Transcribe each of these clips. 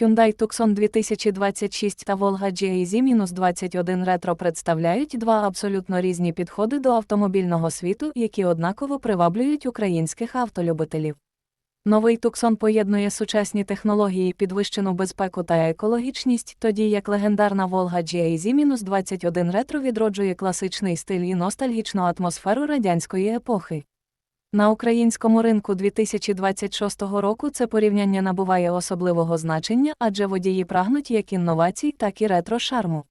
Hyundai Tucson 2026 та Volga GAZ-21 Retro представляють два абсолютно різні підходи до автомобільного світу, які однаково приваблюють українських автолюбителів. Новий Tucson поєднує сучасні технології, підвищену безпеку та екологічність, тоді як легендарна Volga GAZ-21 Retro відроджує класичний стиль і ностальгічну атмосферу радянської епохи. На українському ринку 2026 року це порівняння набуває особливого значення, адже водії прагнуть як інновацій, так і ретро-шарму.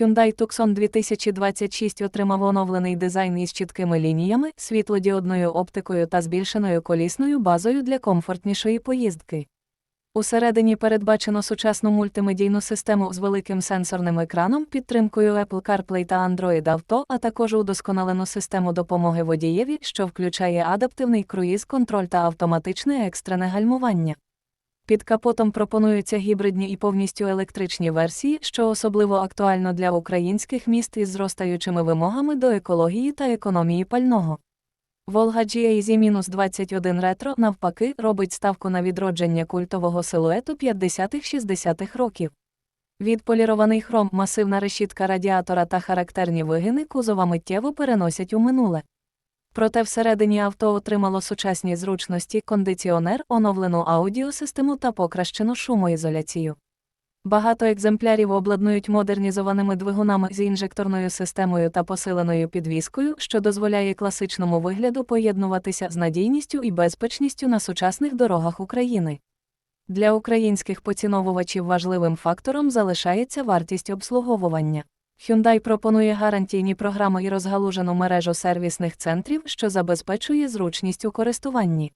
Hyundai Tucson 2026 отримав оновлений дизайн із чіткими лініями, світлодіодною оптикою та збільшеною колісною базою для комфортнішої поїздки. Усередині передбачено сучасну мультимедійну систему з великим сенсорним екраном, підтримкою Apple CarPlay та Android Auto, а також удосконалену систему допомоги водієві, що включає адаптивний круїз-контроль та автоматичне екстрене гальмування. Під капотом пропонуються гібридні і повністю електричні версії, що особливо актуально для українських міст із зростаючими вимогами до екології та економії пального. Volga GAZ-21 Retro, навпаки, робить ставку на відродження культового силуету 50-60-х років. Відполірований хром, масивна решітка радіатора та характерні вигини кузова миттєво переносять у минуле. Проте всередині авто отримало сучасні зручності, кондиціонер, оновлену аудіосистему та покращену шумоізоляцію. Багато екземплярів обладнують модернізованими двигунами з інжекторною системою та посиленою підвіскою, що дозволяє класичному вигляду поєднуватися з надійністю і безпечністю на сучасних дорогах України. Для українських поціновувачів важливим фактором залишається вартість обслуговування. Hyundai пропонує гарантійні програми і розгалужену мережу сервісних центрів, що забезпечує зручність у користуванні.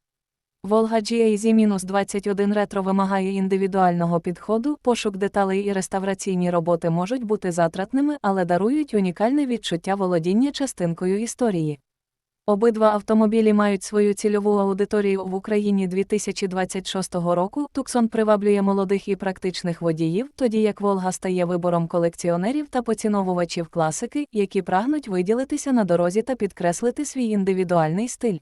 Volga GAZ-21 Retro вимагає індивідуального підходу, пошук деталей і реставраційні роботи можуть бути затратними, але дарують унікальне відчуття володіння частинкою історії. Обидва автомобілі мають свою цільову аудиторію в Україні 2026 року. Tucson приваблює молодих і практичних водіїв, тоді як Волга стає вибором колекціонерів та поціновувачів класики, які прагнуть виділитися на дорозі та підкреслити свій індивідуальний стиль.